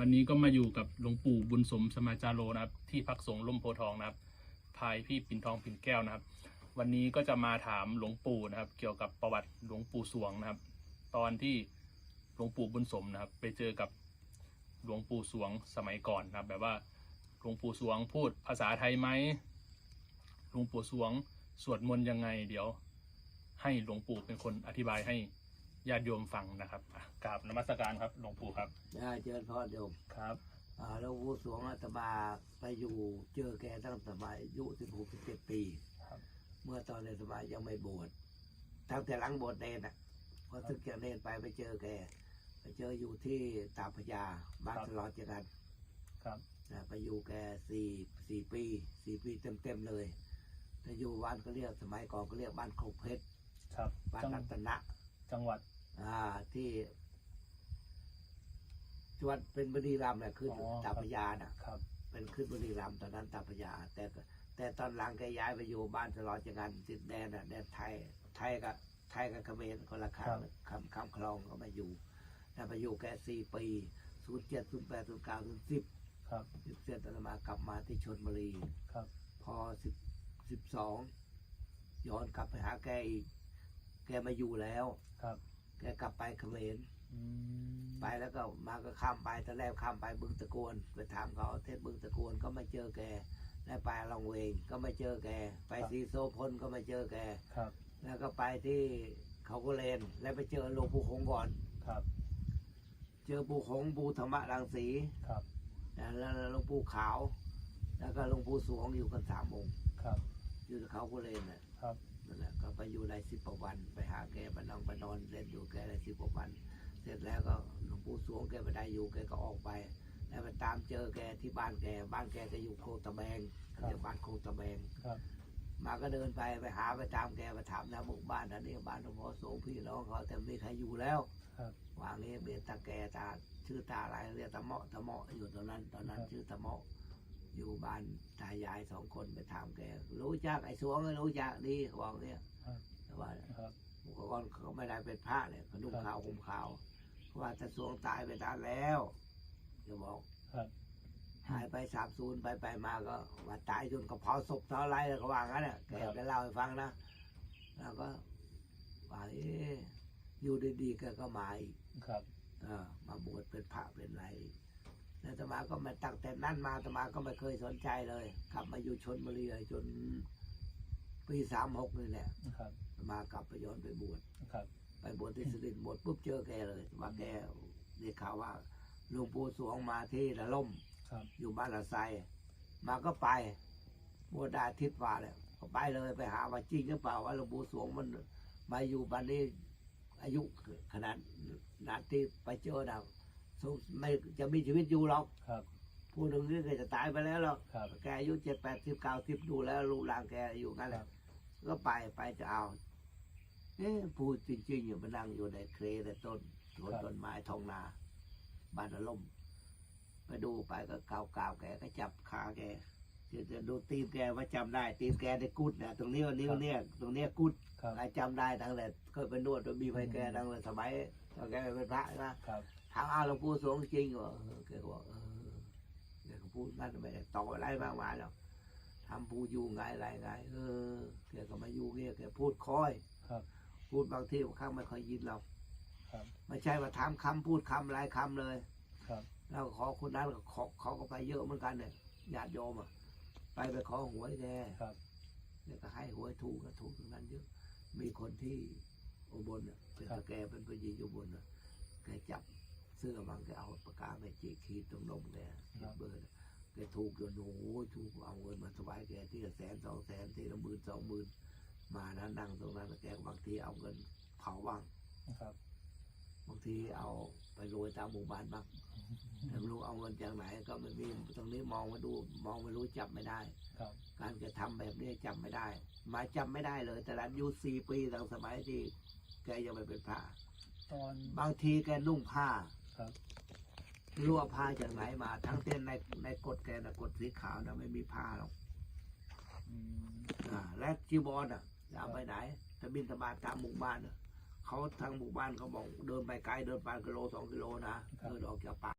วันนี้ก็มาอยู่กับหลวงปู่บุญสมสมาจาโรนะครับ ที่พักสงฆ์ล่มโพทองนะครับ ภายพี่ปิ่นทองปิ่นแก้วนะครับ วันนี้ก็จะมาถามหลวงปู่นะครับ เกี่ยวกับประวัติหลวงปู่สวงนะครับ ตอนที่หลวงปู่บุญสมนะครับ ไปเจอกับหลวงปู่สวงสมัยก่อนนะครับ แบบว่าหลวงปู่สวงพูดภาษาไทยไหมหลวงปู่สวงสวดมนต์ยังไง เดี๋ยว ให้หลวงปู่เป็นคนอธิบายให้ ญาติโยมฟังนะครับอะกราบนมัสการครับหลวงปู่ครับได้เจริญพรโยมครับ อ่าหลวงปู่สวงอาตมาไปอยู่เจอแกตั้งแต่สมัยอายุสิบหกสิบเจ็ดปี ครับเมื่อตอนในสมัยยังไม่บวชตั้งแต่หลังบวชเนนอะพอสึกจากเนนไปไปเจอแก ไปเจออยู่ที่ตาพระยาบ้านตลอดเจอกันครับนะไปอยู่แกสี่สี่ปีสี่ปีเต็มเต็มๆเลยแต่อยู่บ้านก็เรียกสมัยก่อนก็เรียกบ้านโคกเพชรครับบ้านจังรัตนะจังหวัด อ่าที่จังหวัดเป็นบุรีรัมย์แหละคือออตาพระยาน่ะ ครับเป็นขึ้นบุรีรัมย์ตอนนั้นตาพระยา แต่ก็แต่ตอนหลังแกย้ายไปอยู่บ้านตลอดจังกันติดแดนอะแดนไทย ไทยกับไทยกับเขมรคนละคำคำคำคลองก็มาอยู่แต่ไปอยู่แกสี่ปีศูนย์เจ็ดศูนย์แปดศูนย์เก้าศูนย์สิบครับสิบเจ็ดตอนมากลับมาที่ชนบุรี ครับพอสิบสิบสองย้อนกลับไปหาแกอีกแกมาอยู่แล้ว ครับ แกกลับไปเขมรอืมไปแล้วก็มาก็ข้ามไปตอนแรกข้ามไปบึงตะโกนไปถามเขาเทศบึงตะโกนก็ไม่เจอแกแล้วไปลองเวงก็ไม่เจอแก ไปสีโซพลก็ไม่เจอแกครับ แล้วก็ไปที่เขาก็เลนแล้วไปเจอหลวงปู่หงส์ก่อนครับ เจอปู่หงส์ปู่ธรรมรังสีครับนะแล้วหลวงปู่ขาว แล้วก็หลวงปู่สวงอยู่กันสามองค์ครับ อยู่ที่เขาก็เลนน่ะครับนั่นแหละก็ไปอยู่ในสิบกว่าวัน ไปหาแกไปนอนไปนอนเล่นอยู่แกในสิบกว่าวัน เสร็จแล้วก็หลวงปู่สวงแกไปได้อยู่แกก็ออกไป แล้วไปตามเจอแกที่บ้านแก บ้านแกก็อยู่โคตะแบงเรียกบ้านโคตะแบงครับมาก็เดินไปไปหาไปตามแกไปถามนะหมู่บ้านอันนี้บ้านหลวงพ่อโสงพี่น้องเขาแต่ไม่มีใครอยู่แล้วครับวางนี้เบียตาแกตาชื่อตาอะไรเรียกตาเมาะตาเมาะอยู่ตอนนั้น ตอนนั้นชื่อตาเมาะ อยู่บ้านตายายสองคนไปถามแก รู้จักไอ้สวงรู้จักดีเขาบอกเนี่ยครับแต่ว่าครับบุคคลเขาไม่ได้เป็นพระเนี่ยเขานุ่งครับขาวห่มขาวเพราะว่าตาสวงตายไปนานแล้วจะบอกครับหายไปสามศูนย์ไปไปมาก็ว่าตายจนกระเพราศพเท่าไรแล้วก็ว่างั้นน่ะแกได้เล่าให้ฟังนะแล้วก็ว่าเอ๊ะอยู่ดีๆแกก็มาอีกครับเออมาบวชเป็นพระเป็นอะไร แล้วอาตมาก็มาตั้งแต่นั้นมาอาตมาก็ไม่เคยสนใจเลยกลับมาอยู่ชนบุรีเลยจนปีสามหกนี่แหละครับอาตมากลับไปย้อนไปบวชครับ ไปบวชที่สุรินทร์บวชปุ๊บเจอแกเลยว่าแกได้ข่าวว่าหลวงปู่สวงมาที่ละล่มครับอยู่บ้านละไซมาก็ไปบวชได้อาทิศว่าเลยก็ไปเลยไปหาว่าจริงหรือเปล่าว่าหลวงปู่สวงมันมาอยู่บ้านนี้อายุขนาดนาดที่ไปเจอนะ สงไม่จะมีชีวิตอยู่หรอกครับ ผู้หนึ่งนี่ก็จะตายไปแล้วหรอกครับ แกอายุเจ็ดแปดสิบเก้าสิบดูแล้วรูปร่างแกอยู่งั้นแหครัละบก็ไปไปจะเอาเอ๊ะพูดจริงๆอยู่มานั่งอยู่ในเครในต้นสวนต้นไม้ทองนาบ้านอารมณ์ไปดูไปก็กาวกาวๆแกก็จับขาแกจะจะดูตีนแกว่าจำได้ตีนแกในกุดนะตรงนี้นิ้วเนี่ยตรงเนี้ยกุด ครับนายจำได้ตั้งแต่เคยไปนวดไปมีไฟแกตั้งแต่สมัยตอนแกเป็นพระนะครับ ถามอ้าวหลวงปู่สวงจริงเหรอเออแกก็บอกเออแกก็พูดนั่นไม่ได้ต่ออะไรมากมายหรอกทำผู้อยู่ไงอะไรไง เออแกก็มาอยู่เนี่ยแกพูดคอยครับ พูดบางทีบางครั้งไม่ค่อยยินเราครับ ไม่ใช่ว่าถามคำพูดคำหลายคำเลย ครับแล้วขอคนนั้นก็ขอเขาก็ไปเยอะเหมือนกันเนี่ยญาติโยมอะไปไปขอหวยแกครับเนี่ยก็ให้หวยถูกก็ถูกทั้งนั้นเยอะ มีคนที่อุบลน่ะเป็นตะแกเป็นผู้หญิงอุบลน่ะแกจับ เสื้อมันแกเอาปากกาไปจีกขีดตรงนมแกเห็นเบอร์น่ะแกถูกจนโอ้โหถูกเอาเงินมาถวายแกที่ละแสนสองแสนทีละหมื่นสองหมื่นมานะนั่งตรงนั้นแล้วแกบางทีเอาเงินเผาบ้างครับบางทีเอาไปโรยตามหมู่บ้านบ้างแต่ไม่รู้เอาเงินจากไหนก็ไม่มีตรงนี้มองมาดูมองไม่รู้จับไม่ได้ครับการกระทำแบบนี้จำไม่ได้ มาจำไม่ได้เลย แต่ละอายุสี่ปีตั้งสมัยที่แกยังไม่เป็นพระตอนบางทีแกนุ่งผ้า ครับไม่รู้ว่าผ้าจากไหนมา ทั้งเต้นในในกฎแกนะกฎสีขาวนะไม่มีผ้าหรอกอืมอ่าและจีบอลอะจะเอาไปไหนถ้าบินธบาตตามหมู่บ้านน่ะเขาทางหมู่บ้านเขาบอกเดินไปไกลเดินไปกิโลสองกิโลนะเดินออกจากป่า